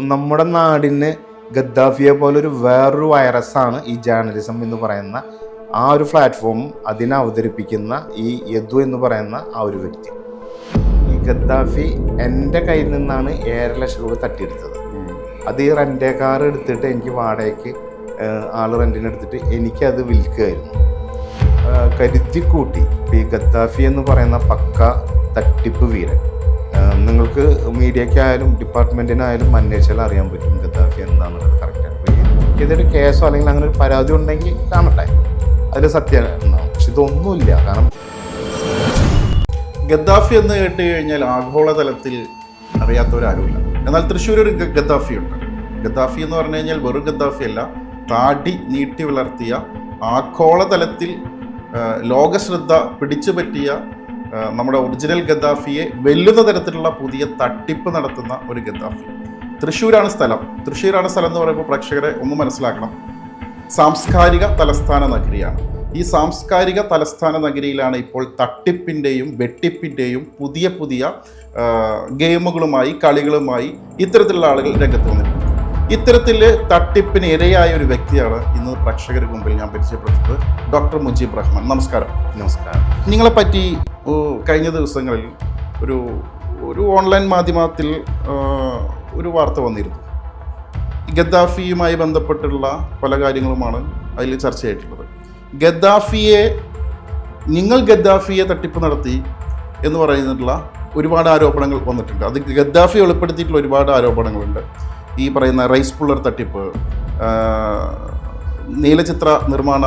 നമ്മുടെ നാടിന് ഗദ്ദാഫിയെ പോലൊരു വേറൊരു വൈറസാണ് ഈ ജേർണലിസം എന്ന് പറയുന്ന ആ ഒരു പ്ലാറ്റ്ഫോം അതിനെ അവതരിപ്പിക്കുന്ന ഈ യദു എന്ന് പറയുന്ന ആ ഒരു വ്യക്തി. ഈ ഗദ്ദാഫി എന്റെ കയ്യിൽ നിന്നാണ് ഏഴര ലക്ഷം രൂപ തട്ടിയെടുത്തത്. അത് ഈ റെന്റേ കാർ എടുത്തിട്ട് എനിക്ക് വാടകയ്ക്ക് ആൾ റെന്റിന് എടുത്തിട്ട് എനിക്കത് വിൽക്കുകയായിരുന്നു. കരുതി കരുതിക്കൂട്ടി. ഈ ഗദ്ദാഫി എന്ന് പറയുന്ന പക്ക തട്ടിപ്പ് വീരൻ. നിങ്ങൾക്ക് മീഡിയക്കായാലും ഡിപ്പാർട്ട്മെന്റിനായാലും അന്വേഷിച്ചാൽ അറിയാൻ പറ്റും ഗദ്ദാഫി എന്താണെന്നുള്ളത് കറക്റ്റായിട്ട് ഇതൊരു കേസോ അല്ലെങ്കിൽ അങ്ങനെ ഒരു പരാതി ഉണ്ടെങ്കിൽ കാണട്ടെ. അതിൽ സത്യം ഉണ്ടാവും. പക്ഷെ ഇതൊന്നുമില്ല. കാരണം ഗദ്ദാഫി എന്ന് കേട്ട് കഴിഞ്ഞാൽ ആഗോളതലത്തിൽ അറിയാത്തവരാരുമില്ല. എന്നാൽ തൃശ്ശൂർ ഒരു ഗദ്ദാഫി ഉണ്ട് ഗദ്ദാഫി എന്ന് പറഞ്ഞു കഴിഞ്ഞാൽ വെറും ഗദ്ദാഫി അല്ല താടി നീട്ടി വളർത്തിയ ആഗോളതലത്തിൽ ലോകശ്രദ്ധ പിടിച്ചു പറ്റിയ നമ്മുടെ ഒറിജിനൽ ഗദ്ദാഫിയെ വെല്ലുന്ന തരത്തിലുള്ള പുതിയ തട്ടിപ്പ് നടത്തുന്ന ഒരു ഗദ്ദാഫി. തൃശ്ശൂരാണ് സ്ഥലം. തൃശ്ശൂരാണ് സ്ഥലം എന്ന് പറയുമ്പോൾ പ്രേക്ഷകരെ ഒന്ന് മനസ്സിലാക്കണം. സാംസ്കാരിക തലസ്ഥാന നഗരിയാണ്. ഈ സാംസ്കാരിക തലസ്ഥാന നഗരിയിലാണ് ഇപ്പോൾ തട്ടിപ്പിന്റെയും വെട്ടിപ്പിന്റെയും പുതിയ പുതിയ ഗെയിമുകളുമായി കളികളുമായി ഇത്തരത്തിലുള്ള ആളുകൾ രംഗത്ത് വന്നിരിക്കുന്നത്. ഇത്തരത്തിൽ തട്ടിപ്പിന് ഇരയായ ഒരു വ്യക്തിയാണ് ഇന്ന് പ്രേക്ഷകർക്ക് മുമ്പിൽ ഞാൻ പരിചയപ്പെടുത്തുന്നത് ഡോക്ടർ മുജീബ് റഹ്മാൻ. നമസ്കാരം. നമസ്കാരം. നിങ്ങളെ പറ്റി കഴിഞ്ഞ ദിവസങ്ങളിൽ ഒരു ഒരു ഓൺലൈൻ മാധ്യമത്തിൽ ഒരു വാർത്ത വന്നിരുന്നു. ഗദ്ദാഫിയുമായി ബന്ധപ്പെട്ടുള്ള പല കാര്യങ്ങളുമാണ് അതിൽ ചർച്ചയായിട്ടുള്ളത്. ഗദ്ദാഫിയെ നിങ്ങൾ ഗദ്ദാഫിയെ തട്ടിപ്പ് നടത്തി എന്ന് പറയുന്നിട്ടുള്ള ഒരുപാട് ആരോപണങ്ങൾ വന്നിട്ടുണ്ട്. അത് ഗദ്ദാഫി വെളിപ്പെടുത്തിയിട്ടുള്ള ഒരുപാട് ആരോപണങ്ങളുണ്ട്. ഈ പറയുന്ന റൈസ് പുള്ളർ തട്ടിപ്പ് നീലചിത്ര നിർമ്മാണ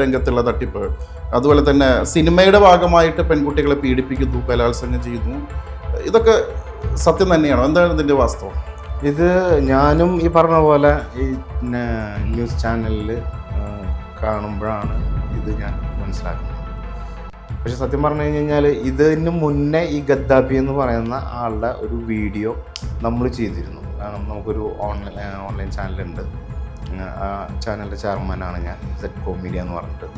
രംഗത്തുള്ള തട്ടിപ്പ് അതുപോലെ തന്നെ സിനിമയുടെ ഭാഗമായിട്ട് പെൺകുട്ടികളെ പീഡിപ്പിക്കുന്നു ബലാത്സംഗം ചെയ്യുന്നു ഇതൊക്കെ സത്യം തന്നെയാണോ? എന്താണ് ഇതിന്റെ വാസ്തവം? ഇത് ഞാനും ഈ പറഞ്ഞ പോലെ ഈ ന്യൂസ് ചാനലിൽ കാണുമ്പോഴാണ് ഇത് ഞാൻ മനസ്സിലാക്കുന്നത്. പക്ഷെ സത്യം പറഞ്ഞു കഴിഞ്ഞാൽ ഇതിന് മുന്നേ ഈ ഗദ്ദാഫി എന്ന് പറയുന്ന ആളുടെ ഒരു വീഡിയോ നമ്മൾ ചെയ്തിരുന്നു. നമുക്കൊരു ഓൺലൈൻ ഓൺലൈൻ ചാനലുണ്ട് ആ ചാനലിന്റെ ചെയർമാനാണ് ഞാൻ സെറ്റ് കോമീഡിയ എന്ന് പറഞ്ഞിട്ട്.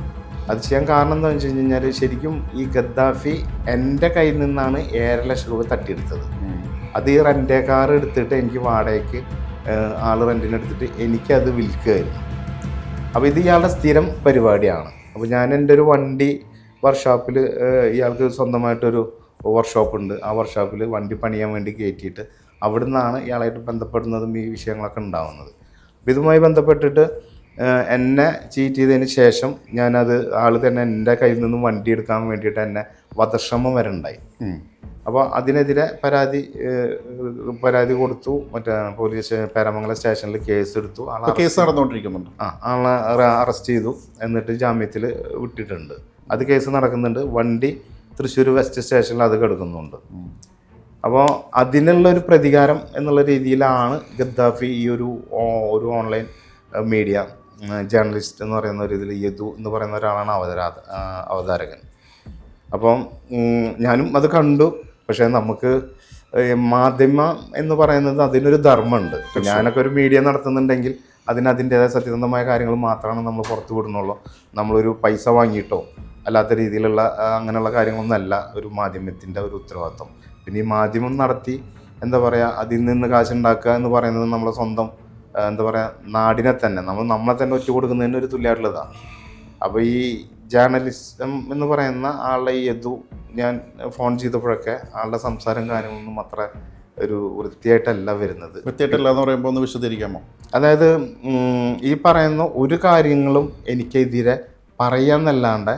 അത് ചെയ്യാൻ കാരണം എന്താണെന്ന് വെച്ച് കഴിഞ്ഞാൽ ശരിക്കും ഈ ഗദ്ദാഫി എന്റെ കയ്യിൽ നിന്നാണ് ഏഴര ലക്ഷം രൂപ തട്ടിയെടുത്തത്. അത് ഈ റെന്റേ കാർ എടുത്തിട്ട് എനിക്ക് വാടകയ്ക്ക് ആൾ റെന്റിനെടുത്തിട്ട് എനിക്കത് വിൽക്കുകയായിരുന്നു. അപ്പോൾ ഇത് ഇയാളുടെ സ്ഥിരം പരിപാടിയാണ്. അപ്പോൾ ഞാൻ എന്റെ ഒരു വണ്ടി വർക്ക്ഷോപ്പിൽ ഇയാൾക്ക് സ്വന്തമായിട്ടൊരു വർക്ക്ഷോപ്പ് ഉണ്ട്. ആ വർക്ക്ഷോപ്പിൽ വണ്ടി പണിയാൻ വേണ്ടി കയറ്റിയിട്ട് അവിടെ നിന്നാണ് ഇയാളായിട്ട് ബന്ധപ്പെടുന്നതും ഈ വിഷയങ്ങളൊക്കെ ഉണ്ടാവുന്നത്. അപ്പോൾ ഇതുമായി ബന്ധപ്പെട്ടിട്ട് എന്നെ ചീറ്റ് ചെയ്തതിന് ശേഷം ഞാനത് ആൾ തന്നെ എന്റെ കയ്യിൽ നിന്നും വണ്ടി എടുക്കാൻ വേണ്ടിയിട്ട് എന്നെ വധശ്രമം വരെ ഉണ്ടായി. അപ്പോൾ അതിനെതിരെ പരാതി പരാതി കൊടുത്തു. മറ്റേ പോലീസ് പേരമംഗലം സ്റ്റേഷനിൽ കേസ് എടുത്തു. ആളെ കേസ് നടന്നുകൊണ്ടിരിക്കുന്നുണ്ട്. ആ ആളെ അറസ്റ്റ് ചെയ്തു. എന്നിട്ട് ജാമ്യത്തിൽ വിട്ടിട്ടുണ്ട്. അത് കേസ് നടക്കുന്നുണ്ട്. വണ്ടി തൃശ്ശൂർ വെസ്റ്റ് സ്റ്റേഷനിൽ അത് കിടക്കുന്നുണ്ട്. അപ്പോൾ അതിനുള്ള ഒരു പ്രതികാരം എന്നുള്ള രീതിയിലാണ് ഗദ്ദാഫി ഈ ഒരു ഒരു ഓൺലൈൻ മീഡിയ ജേർണലിസ്റ്റ് എന്ന് പറയുന്ന ഒരു ഇതിൽ യദു എന്ന് പറയുന്ന ഒരാളാണ് അവതരാ അവതാരകൻ. അപ്പം ഞാനും അത് കണ്ടു. പക്ഷേ നമുക്ക് മാധ്യമ എന്ന് പറയുന്നത് അതിനൊരു ധർമ്മമുണ്ട്. ഞാനൊക്കെ ഒരു മീഡിയ നടത്തുന്നുണ്ടെങ്കിൽ അതിന് അതിന്റെതായ സത്യസന്ധമായ കാര്യങ്ങൾ മാത്രമാണ് നമ്മൾ പുറത്തു വിടുന്നുള്ളൂ. നമ്മളൊരു പൈസ വാങ്ങിയിട്ടോ അല്ലാത്ത രീതിയിലുള്ള അങ്ങനെയുള്ള കാര്യങ്ങളൊന്നല്ല ഒരു മാധ്യമത്തിന്റെ ഒരു ഉത്തരവാദിത്വം. പിന്നെ ഈ മാധ്യമം നടത്തി എന്താ പറയുക അതിൽ നിന്ന് കാശുണ്ടാക്കുക എന്ന് പറയുന്നത് നമ്മളെ സ്വന്തം എന്താ പറയുക നാടിനെ തന്നെ. നമ്മൾ നമ്മളെ തന്നെ ഒറ്റ കൊടുക്കുന്നതിന് ഒരു തുല്യമായിട്ടുള്ളതാണ് അപ്പോൾ ഈ ജേർണലിസം എന്ന് പറയുന്ന ആളുടെ ഈ യദു ഞാൻ ഫോൺ ചെയ്തപ്പോഴൊക്കെ ആളുടെ സംസാരം കാര്യങ്ങളൊന്നും അത്ര ഒരു വൃത്തിയായിട്ടല്ല വരുന്നത്. വൃത്തിയായിട്ടല്ല എന്ന് പറയുമ്പോൾ ഒന്ന് വിശദീകരിക്കാമോ? അതായത് ഈ പറയുന്ന ഒരു കാര്യങ്ങളും എനിക്കെതിരെ പറയാന്നല്ലാണ്ട്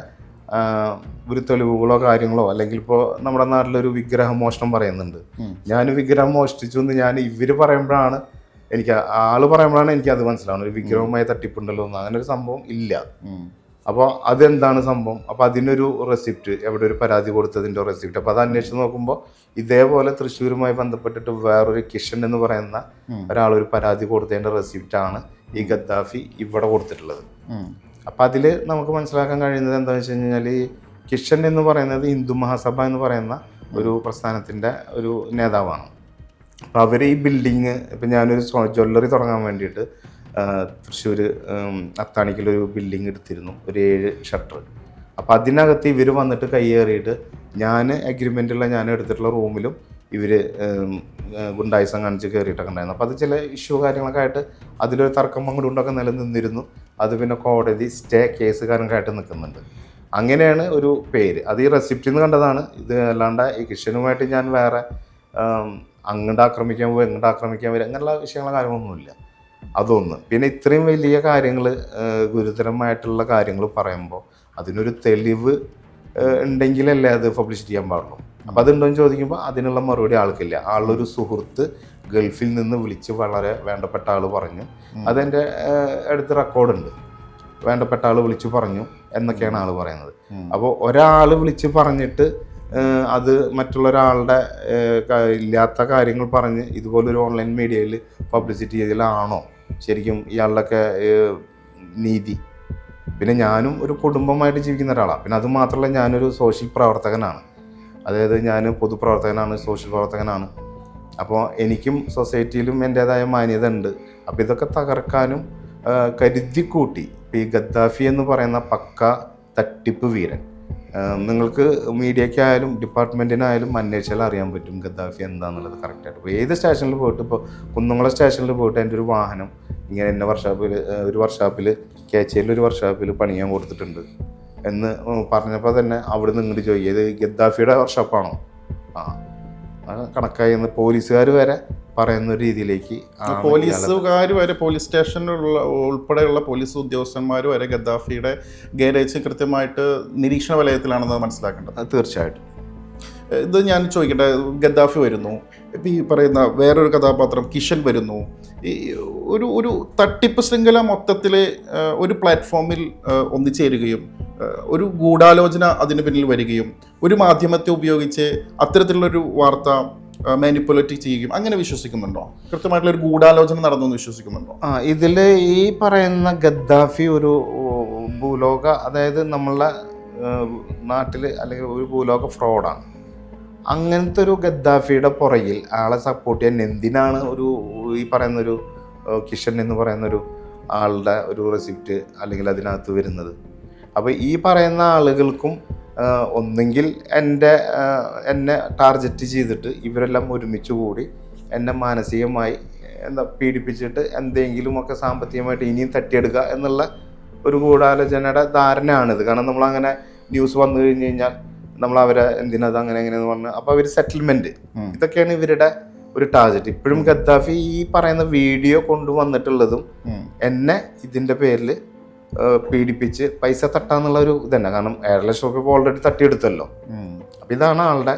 ഒരു തെളിവുകളോ കാര്യങ്ങളോ അല്ലെങ്കിൽ ഇപ്പോൾ നമ്മുടെ നാട്ടിലൊരു വിഗ്രഹമോഷണം പറയുന്നുണ്ട്. ഞാൻ വിഗ്രഹം മോഷ്ടിച്ചു എന്ന് ഞാൻ ഇവർ പറയുമ്പോഴാണ് എനിക്ക് ആൾ പറയുമ്പോഴാണ് എനിക്ക് അത് മനസ്സിലാവുന്നത്. ഒരു വിഗ്രഹമായ തട്ടിപ്പുണ്ടല്ലോ എന്ന്. അങ്ങനെ ഒരു സംഭവം ഇല്ല. അപ്പോൾ അതെന്താണ് സംഭവം? അപ്പോൾ അതിനൊരു റെസിപ്റ്റ് എവിടെ ഒരു പരാതി കൊടുത്തതിന്റെ റെസിപ്റ്റ് അപ്പോൾ അത് അന്വേഷിച്ച് നോക്കുമ്പോൾ ഇതേപോലെ തൃശ്ശൂരുമായി ബന്ധപ്പെട്ടിട്ട് വേറൊരു കിഷൻ എന്ന് പറയുന്ന ഒരാൾ ഒരു പരാതി കൊടുത്തതിന്റെ റെസിപ്റ്റാണ് ഈ ഗദ്ദാഫി ഇവിടെ കൊടുത്തിട്ടുള്ളത്. അപ്പം അതിൽ നമുക്ക് മനസ്സിലാക്കാൻ കഴിയുന്നത് എന്താണെന്ന് വെച്ച് കഴിഞ്ഞാൽ ഈ കിഷൻ എന്ന് പറയുന്നത് ഹിന്ദു മഹാസഭ എന്ന് പറയുന്ന ഒരു പ്രസ്ഥാനത്തിന്റെ ഒരു നേതാവാണ്. അപ്പോൾ അവർ ഈ ബിൽഡിങ് ഇപ്പം ഞാനൊരു ജ്വല്ലറി തുടങ്ങാൻ വേണ്ടിയിട്ട് തൃശ്ശൂർ അത്താണിക്കലൊരു ബിൽഡിങ് എടുത്തിരുന്നു ഒരു ഏഴ് ഷട്ടർ. അപ്പോൾ അതിനകത്ത് ഇവർ വന്നിട്ട് കയ്യേറിയിട്ട് ഞാൻ അഗ്രിമെന്റുള്ള ഞാൻ എടുത്തിട്ടുള്ള റൂമിലും ഇവർ ഗുണ്ടായിസം കാണിച്ച് കയറിയിട്ടൊക്കെ ഉണ്ടായിരുന്നു. അപ്പോൾ അത് ചില ഇഷ്യൂ കാര്യങ്ങളൊക്കെ ആയിട്ട് അതിലൊരു തർക്കം അങ്ങോട്ടുണ്ടൊക്കെ നിലനിന്നിരുന്നു. അത് പിന്നെ കോടതി സ്റ്റേ കേസ് കാര്യങ്ങളായിട്ട് നിൽക്കുന്നുണ്ട്. അങ്ങനെയാണ് ഒരു പേര്. അത് ഈ റെസിപ്റ്റിൽ നിന്ന് കണ്ടതാണ്. ഇത് അല്ലാണ്ട് ഈ കിഷനുമായിട്ട് ഞാൻ വേറെ അങ്ങോട്ട് ആക്രമിക്കാൻ പോകും എങ്ങോട്ട് ആക്രമിക്കാൻ വരും അങ്ങനെയുള്ള വിഷയങ്ങളോ കാര്യങ്ങളൊന്നുമില്ല. അതൊന്ന്. പിന്നെ ഇത്രയും വലിയ കാര്യങ്ങൾ ഗുരുതരമായിട്ടുള്ള കാര്യങ്ങൾ പറയുമ്പോൾ അതിനൊരു തെളിവ് ഉണ്ടെങ്കിലല്ലേ അത് പബ്ലിഷ് ചെയ്യാൻ പാടുള്ളൂ. അപ്പോൾ അതുണ്ടോ എന്ന് ചോദിക്കുമ്പോൾ അതിനുള്ള മറുപടി ആൾക്കില്ല. ആളൊരു സുഹൃത്ത് ഗൾഫിൽ നിന്ന് വിളിച്ച് വളരെ വേണ്ടപ്പെട്ട ആൾ പറഞ്ഞു. അതെന്റെ അടുത്ത് റെക്കോർഡുണ്ട്. വേണ്ടപ്പെട്ട ആൾ വിളിച്ചു പറഞ്ഞു എന്നൊക്കെയാണ് ആൾ പറയുന്നത്. അപ്പോൾ ഒരാൾ വിളിച്ച് പറഞ്ഞിട്ട് അത് മറ്റുള്ള ഒരാളുടെ ഇല്ലാത്ത കാര്യങ്ങൾ പറഞ്ഞ് ഇതുപോലൊരു ഓൺലൈൻ മീഡിയയിൽ പബ്ലിസിറ്റി ചെയ്തതിലാണോ ശരിക്കും ഇയാളുടെയൊക്കെ നീതി. പിന്നെ ഞാനും ഒരു കുടുംബമായിട്ട് ജീവിക്കുന്ന ഒരാളാണ് പിന്നെ അത് മാത്രമല്ല ഞാനൊരു സോഷ്യൽ പ്രവർത്തകനാണ്. അതായത് ഞാൻ പൊതുപ്രവർത്തകനാണ് സോഷ്യൽ പ്രവർത്തകനാണ്. അപ്പോൾ എനിക്കും സൊസൈറ്റിയിലും എന്റേതായ മാന്യത ഉണ്ട് അപ്പോൾ ഇതൊക്കെ തകർക്കാനും കരുതിക്കൂട്ടി. ഇപ്പോൾ ഈ ഗദ്ദാഫി എന്ന് പറയുന്ന പക്ക തട്ടിപ്പ് വീരൻ. നിങ്ങൾക്ക് മീഡിയയ്ക്കായാലും ഡിപ്പാർട്ട്മെന്റിനായാലും അന്വേഷിച്ചാൽ അറിയാൻ പറ്റും ഗദ്ദാഫി എന്താണെന്നുള്ളത് കറക്റ്റായിട്ട് ഇപ്പോൾ ഏത് സ്റ്റേഷനിൽ പോയിട്ട് ഇപ്പോൾ കുന്നുംകുളം സ്റ്റേഷനിൽ പോയിട്ട് എന്റെ ഒരു വാഹനം ഇങ്ങനെ എന്നെ വർഷാപ്പിൽ ഒരു വർഷാപ്പിൽ കേച്ചയിൽ ഒരു വർഷാപ്പിൽ പണിയാൻ കൊടുത്തിട്ടുണ്ട് എന്ന് പറഞ്ഞപ്പോൾ തന്നെ അവിടെ നിന്ന് ഇങ്ങോട്ട് ചോദിക്കുക ഇത് ഗദ്ദാഫിയുടെ വർഷാപ്പാണോ ആ കണക്കായി എന്ന് പോലീസുകാർ വരെ പറയുന്ന ഒരു രീതിയിലേക്ക് പോലീസുകാർ വരെ പോലീസ് സ്റ്റേഷനിലുള്ള ഉൾപ്പെടെയുള്ള പോലീസ് ഉദ്യോഗസ്ഥന്മാർ വരെ ഗദ്ദാഫിയുടെ ഗാരേജ് കൃത്യമായിട്ട് നിരീക്ഷണ വലയത്തിലാണെന്ന് മനസ്സിലാക്കേണ്ടത്. അത് തീർച്ചയായിട്ടും. ഇത് ഞാൻ ചോദിക്കട്ടെ ഗദ്ദാഫി വരുന്നു ഇപ്പം ഈ പറയുന്ന വേറൊരു കഥാപാത്രം കിഷൻ വരുന്നു ഈ ഒരു ഒരു തട്ടിപ്പ് ശൃംഖല മൊത്തത്തിൽ ഒരു പ്ലാറ്റ്ഫോമിൽ ഒന്നിച്ചേരുകയും ഒരു ഗൂഢാലോചന അതിന് പിന്നിൽ വരികയും ഒരു മാധ്യമത്തെ ഉപയോഗിച്ച് അത്തരത്തിലുള്ളൊരു വാർത്ത മാനിപ്പുലേറ്റ് ചെയ്യുകയും അങ്ങനെ വിശ്വസിക്കുന്നുണ്ടോ? കൃത്യമായിട്ടുള്ള ഒരു ഗൂഢാലോചന നടന്നു എന്ന് വിശ്വസിക്കുന്നുണ്ടോ? ആ ഇതിൽ ഈ പറയുന്ന ഗദ്ദാഫി ഒരു ഭൂലോക അതായത് നമ്മളെ നാട്ടിൽ അല്ലെങ്കിൽ ഒരു ഭൂലോക ഫ്രോഡാണ് അങ്ങനത്തെ ഒരു ഗദ്ദാഫിയുടെ പുറകിൽ ആളെ സപ്പോർട്ട് ചെയ്യാൻ എന്തിനാണ് ഒരു ഈ പറയുന്നൊരു കിഷൻ എന്ന് പറയുന്നൊരു ആളുടെ ഒരു റെസിപ്റ്റ് അല്ലെങ്കിൽ അതിനകത്ത് വരുന്നത്? അപ്പോൾ ഈ പറയുന്ന ആളുകൾക്കും ഒന്നെങ്കിൽ എന്റെ എന്നെ ടാർഗറ്റ് ചെയ്തിട്ട് ഇവരെല്ലാം ഒരുമിച്ച് കൂടി എന്നെ മാനസികമായി എന്താ പീഡിപ്പിച്ചിട്ട് എന്തെങ്കിലുമൊക്കെ സാമ്പത്തികമായിട്ട് ഇനിയും തട്ടിയെടുക്കുക എന്നുള്ള ഒരു ഗൂഢാലോചനയുടെ ധാരണയാണിത്. കാരണം നമ്മളങ്ങനെ ന്യൂസ് വന്നു കഴിഞ്ഞ് കഴിഞ്ഞാൽ നമ്മൾ അവരെ എന്തിനത് അങ്ങനെ എങ്ങനെയെന്ന് പറഞ്ഞു അപ്പോൾ അവർ സെറ്റിൽമെന്റ്. ഇതൊക്കെയാണ് ഇവരുടെ ഒരു ടാർഗറ്റ് ഇപ്പോഴും ഗദ്ദാഫി ഈ പറയുന്ന വീഡിയോ കൊണ്ടുവന്നിട്ടുള്ളതും എന്നെ ഇതിന്റെ പേരിൽ പീഡിപ്പിച്ച് പൈസ തട്ടാന്നുള്ള ഒരു ഇതന്നെ. കാരണം ഏഴര ലക്ഷം ഇപ്പോൾ ഓൾറെഡി തട്ടിയെടുത്തല്ലോ. അപ്പം ഇതാണ് ആളുടെ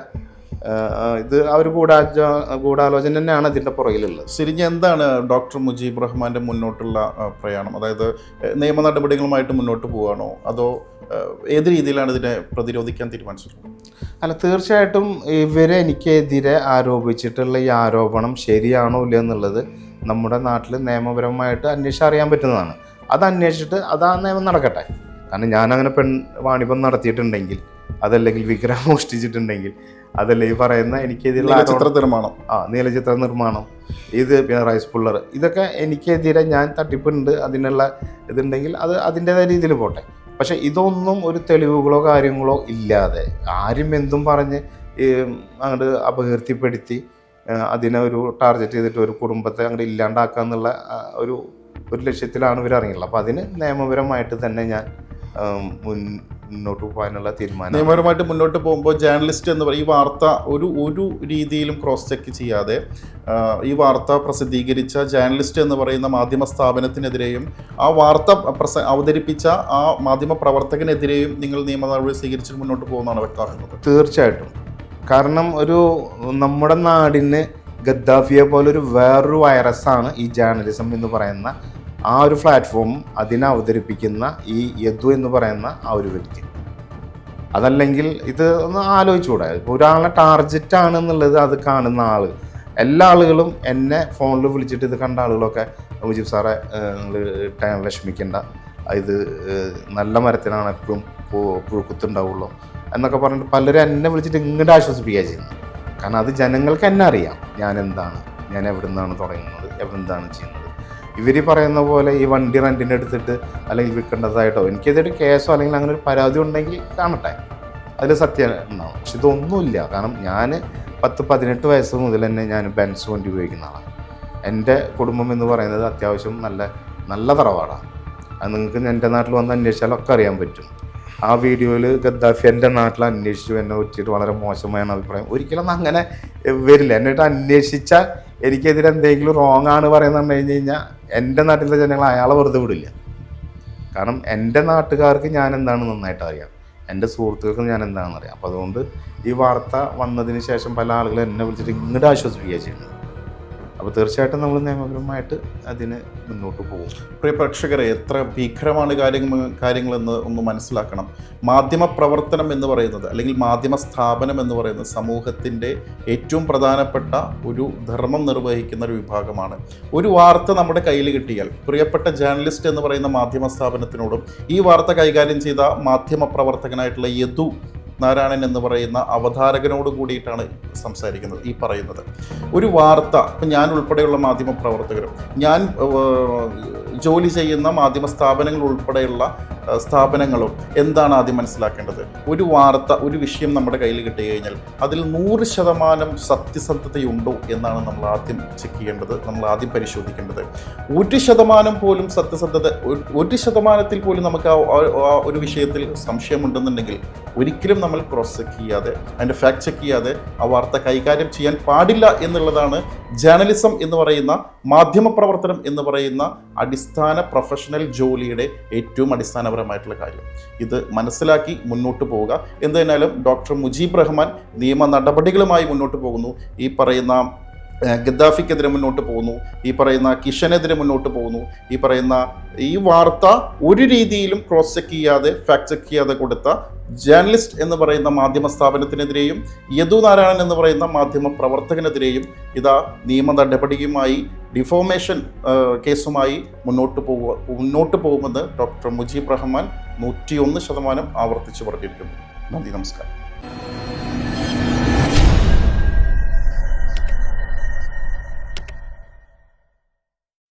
ഇത് ആ ഒരു ഗൂഢാച ഗൂഢാലോചന തന്നെയാണ് ഇതിന്റെ പുറകിലുള്ളത്. ശരിക്കും എന്താണ് ഡോക്ടർ മുജീബ് റഹ്മാന്റെ മുന്നോട്ടുള്ള പ്രയാണം? അതായത് നിയമ നടപടികളുമായിട്ട് മുന്നോട്ട് പോവുകയാണോ അതോ ഏത് രീതിയിലാണ് ഇതിനെ പ്രതിരോധിക്കാൻ തീരുമാനിച്ചിട്ടുള്ളത്? അല്ല തീർച്ചയായിട്ടും ഇവരെ എനിക്കെതിരെ ആരോപിച്ചിട്ടുള്ള ഈ ആരോപണം ശരിയാണോ ഇല്ല എന്നുള്ളത് നമ്മുടെ നാട്ടിൽ നിയമപരമായിട്ട് അന്വേഷിച്ചറിയാൻ പറ്റുന്നതാണ്. അത് അന്വേഷിച്ചിട്ട് അത് ആ നിയമം നടക്കട്ടെ. കാരണം ഞാനങ്ങനെ പെൺ വാണിഭം നടത്തിയിട്ടുണ്ടെങ്കിൽ അതല്ലെങ്കിൽ വിഗ്രഹം മോഷ്ടിച്ചിട്ടുണ്ടെങ്കിൽ അതല്ല ഈ പറയുന്ന എനിക്കെതിരെ ചിത്ര നിർമ്മാണം. ആ നീലചിത്ര നിർമ്മാണം. ഇത് പിന്നെ റൈസ് പുള്ളർ. ഇതൊക്കെ എനിക്കെതിരെ ഞാൻ തട്ടിപ്പുണ്ട്. അതിനുള്ള ഇതുണ്ടെങ്കിൽ അത് അതിന്റെതായ രീതിയിൽ പോട്ടെ. പക്ഷെ ഇതൊന്നും ഒരു തെളിവുകളോ കാര്യങ്ങളോ ഇല്ലാതെ ആരും എന്തും പറഞ്ഞ് അങ്ങോട്ട് അപകീർത്തിപ്പെടുത്തി അതിനെ ഒരു ടാർഗറ്റ് ചെയ്തിട്ട് ഒരു കുടുംബത്തെ അങ്ങോട്ട് ഇല്ലാണ്ടാക്കുക എന്നുള്ള ഒരു ഒരു ലക്ഷ്യത്തിലാണ് ഇവർ ഇറങ്ങിയുള്ളത് അപ്പോൾ അതിന് നിയമപരമായിട്ട് തന്നെ ഞാൻ മുൻ മുന്നോട്ട് പോകാനുള്ള തീരുമാനം. നിയമപരമായിട്ട് മുന്നോട്ട് പോകുമ്പോൾ ജേർണലിസ്റ്റ് എന്ന് പറയും ഈ വാർത്ത ഒരു ഒരു രീതിയിലും ക്രോസ് ചെക്ക് ചെയ്യാതെ ഈ വാർത്ത പ്രസിദ്ധീകരിച്ച ജേർണലിസ്റ്റ് എന്ന് പറയുന്ന മാധ്യമ സ്ഥാപനത്തിനെതിരെയും ആ വാർത്ത പ്രസ അവതരിപ്പിച്ച ആ മാധ്യമ പ്രവർത്തകനെതിരെയും നിങ്ങൾ നിയമ നടപടി സ്വീകരിച്ച് മുന്നോട്ട് പോകുന്നതാണ് വ്യക്തമാക്കുന്നത്. തീർച്ചയായിട്ടും. കാരണം ഒരു നമ്മുടെ നാടിന് ഗദ്ദാഫിയെ പോലെ ഒരു വേറൊരു വൈറസാണ് ഈ ജേർണലിസം എന്ന് പറയുന്ന ആ ഒരു പ്ലാറ്റ്ഫോം അതിനെ അവതരിപ്പിക്കുന്ന ഈ യദു എന്ന് പറയുന്ന ആ ഒരു വ്യക്തി. അതല്ലെങ്കിൽ ഇത് ഒന്ന് ആലോചിച്ചുകൂടെ? ഇപ്പോൾ ഒരാളെ ടാർജറ്റ് ആണെന്നുള്ളത് അത് കാണുന്ന ആൾ എല്ലാ ആളുകളും എന്നെ ഫോണിൽ വിളിച്ചിട്ട് ഇത് കണ്ട ആളുകളൊക്കെ മുജീബ് സാറെ നിങ്ങൾ ടൈം വിഷമിക്കേണ്ട. ഇത് നല്ല മരത്തിനാണ് എപ്പോഴും പുഴുക്കുത്തുണ്ടാവുള്ളൂ എന്നൊക്കെ പറഞ്ഞിട്ട് പലരും എന്നെ വിളിച്ചിട്ട് ഇങ്ങോട്ട് ആശ്വസിപ്പിക്കുക ചെയ്യുന്നത്. കാരണം അത് ജനങ്ങൾക്ക് എന്നെ അറിയാം. ഞാൻ എന്താണ്? ഞാൻ എവിടെ നിന്നാണ് തുടങ്ങുന്നത്? എവിടെ നിന്നാണ് ചെയ്യുന്നത്? ഇവർ പറയുന്ന പോലെ ഈ വണ്ടി റെന്റിന് എടുത്തിട്ട് അല്ലെങ്കിൽ വിൽക്കേണ്ടതായിട്ടോ. എനിക്കെതിരെ കേസോ അല്ലെങ്കിൽ അങ്ങനെ ഒരു പരാതി ഉണ്ടെങ്കിൽ കാണട്ടെ. അതിൽ സത്യം ഉണ്ടാവും. പക്ഷെ ഇതൊന്നുമില്ല. കാരണം ഞാൻ പത്ത് പതിനെട്ട് വയസ്സ് മുതൽ തന്നെ ഞാൻ ബെൻസ് വണ്ടി ഉപയോഗിക്കുന്ന ആളാണ് എന്റെ കുടുംബം എന്ന് പറയുന്നത് അത്യാവശ്യം നല്ല നല്ല തറവാടാണ് അത് നിങ്ങൾക്ക് എന്റെ നാട്ടിൽ വന്ന് അന്വേഷിച്ചാലൊക്കെ അറിയാൻ പറ്റും. ആ വീഡിയോയിൽ ഗദ്ദാഫി എന്റെ നാട്ടിൽ അന്വേഷിച്ചു എന്നെ പറ്റിയിട്ട് വളരെ മോശമായ അഭിപ്രായം. ഒരിക്കലും അങ്ങനെ വരില്ല. എന്നിട്ട് അന്വേഷിച്ചാൽ എനിക്കെതിരെ എന്തെങ്കിലും റോങ് ആണ് പറയുന്നത് കഴിഞ്ഞ് കഴിഞ്ഞാൽ എന്റെ നാട്ടിലെ ജനങ്ങൾ അയാളെ വെറുതെ വിടില്ല. കാരണം എന്റെ നാട്ടുകാർക്ക് ഞാൻ എന്താണ് നന്നായിട്ട് അറിയാം. എന്റെ സുഹൃത്തുക്കൾക്ക് ഞാൻ എന്താണെന്ന് അറിയാം. അപ്പോൾ അതുകൊണ്ട് ഈ വാർത്ത വന്നതിന് ശേഷം പല ആളുകളും എന്നെ വിളിച്ചിട്ട് ഇങ്ങോട്ട് ആശ്വസിപ്പിക്കുക ചെയ്യുന്നത്. അപ്പോൾ തീർച്ചയായിട്ടും നമ്മൾ നിയമപരമായിട്ട് അതിന് മുന്നോട്ട് പോകും. പ്രിയ പ്രേക്ഷകരെ എത്ര ഭീകരമാണ് കാര്യങ്ങൾ കാര്യങ്ങളെന്ന് ഒന്ന് മനസ്സിലാക്കണം. മാധ്യമ പ്രവർത്തനം എന്ന് പറയുന്നത് അല്ലെങ്കിൽ മാധ്യമ സ്ഥാപനം എന്ന് പറയുന്നത് സമൂഹത്തിന്റെ ഏറ്റവും പ്രധാനപ്പെട്ട ഒരു ധർമ്മം നിർവഹിക്കുന്ന ഒരു വിഭാഗമാണ്. ഒരു വാർത്ത നമ്മുടെ കയ്യിൽ കിട്ടിയാൽ പ്രിയപ്പെട്ട ജേർണലിസ്റ്റ് എന്ന് പറയുന്ന മാധ്യമ സ്ഥാപനത്തിനോടും ഈ വാർത്ത കൈകാര്യം ചെയ്ത മാധ്യമ പ്രവർത്തകനായിട്ടുള്ള യദു നാരായണൻ എന്ന് പറയുന്ന അവതാരകനോട് കൂടിയിട്ടാണ് സംസാരിക്കുന്നത് ഈ പറയുന്നത്. ഒരു വാർത്ത ഇപ്പം ഞാൻ ഉൾപ്പെടെയുള്ള മാധ്യമ പ്രവർത്തകരും ഞാൻ ജോലി ചെയ്യുന്ന മാധ്യമ സ്ഥാപനങ്ങൾ ഉൾപ്പെടെയുള്ള സ്ഥാപനങ്ങളും എന്താണ് ആദ്യം മനസ്സിലാക്കേണ്ടത്? ഒരു വാർത്ത ഒരു വിഷയം നമ്മുടെ കയ്യിൽ കിട്ടി കഴിഞ്ഞാൽ അതിൽ നൂറ് ശതമാനം സത്യസന്ധതയുണ്ടോ എന്നാണ് നമ്മൾ ആദ്യം ചെക്ക് ചെയ്യേണ്ടത് നമ്മൾ ആദ്യം പരിശോധിക്കേണ്ടത്. ഒരു ശതമാനം പോലും സത്യസന്ധത ഒരു- ശതമാനത്തിൽ പോലും നമുക്ക് ആ- ഒരു വിഷയത്തിൽ സംശയമുണ്ടെന്നുണ്ടെങ്കിൽ ഒരിക്കലും നമ്മൾ ക്രോസ് ചെക്ക് ചെയ്യാതെ അതിന്റെ ഫാക്ട് ചെക്ക് ചെയ്യാതെ ആ വാർത്ത കൈകാര്യം ചെയ്യാൻ പാടില്ല എന്നുള്ളതാണ് ജേർണലിസം എന്ന് പറയുന്ന മാധ്യമ പ്രവർത്തനം എന്ന് പറയുന്ന അടിസ്ഥാന പ്രൊഫഷണൽ ജോലിയുടെ ഏറ്റവും അടിസ്ഥാനപരമായിട്ടുള്ള കാര്യം. ഇത് മനസ്സിലാക്കി മുന്നോട്ട് പോവുക. എന്തായാലും ഡോക്ടർ മുജീബ് റഹ്മാൻ നിയമ നടപടികളുമായി മുന്നോട്ട് പോകുന്നു. ഈ പറയുന്ന ഗദ്ദാഫിക്കെതിരെ മുന്നോട്ട് പോകുന്നു. ഈ പറയുന്ന കിഷനെതിരെ മുന്നോട്ട് പോകുന്നു. ഈ പറയുന്ന ഈ വാർത്ത ഒരു രീതിയിലും ക്രോസ് ചെക്ക് ചെയ്യാതെ ഫാക്ട് ചെക്ക് ചെയ്യാതെ കൊടുത്ത ജേർണലിസ്റ്റ് എന്ന് പറയുന്ന മാധ്യമ സ്ഥാപനത്തിനെതിരെയും യദു നാരായണൻ എന്ന് പറയുന്ന മാധ്യമ പ്രവർത്തകനെതിരെയും ഇതാ നിയമ നടപടിയുമായി ഡിഫോമേഷൻ കേസുമായി മുന്നോട്ട് പോവുക മുന്നോട്ട് പോകുമെന്ന് ഡോക്ടർ മുജീബ് റഹ്മാൻ നൂറ്റിയൊന്ന് ശതമാനം ആവർത്തിച്ചു പറഞ്ഞിരിക്കുന്നു. നന്ദി നമസ്കാരം.